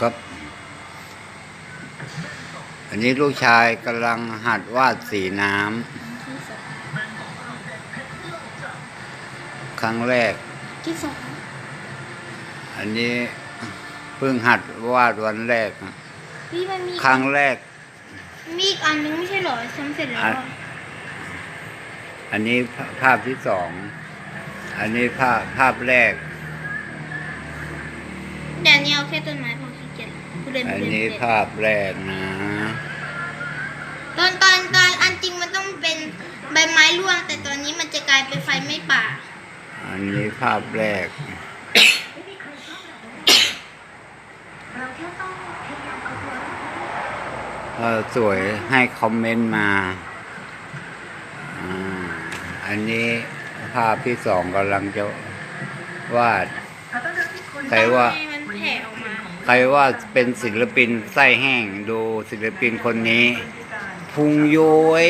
ครับ อันนี้ลูกชายกำลังหัดวาดสีน้ำที่สองครั้งแรกที่สองอันนี้เพิ่งหัดวาดวันแรกนะพี่มันมีครั้งแรก มีอีกอันนึงไม่ใช่เหรอทำเสร็จแล้วอะอะอันนี้ภาภาพที่สอง อันนี้ภาพภาพแรก แต่อันนี้เอาแค่ต้นไม้พอขี้เกียจผู้เล่นอันผู้เล่นนี้ผู้เล่นภาพแรกนะ ตอนตอนตอนอันจริงมันต้องเป็นใบไม้ร่วง แต่ตอนนี้มันจะกลายเป็นไฟไหม้ป่า อันนี้ภาพแรกเออสวยให้คอมเมนต์มาอ่าอันนี้ภาพที่สองกำลังจะวาดใครว่าให้มัน แผ่ออกมาใครว่าเป็นศิลปินไส้แห้งดูศิลปินคนนี้ พุงโย้ย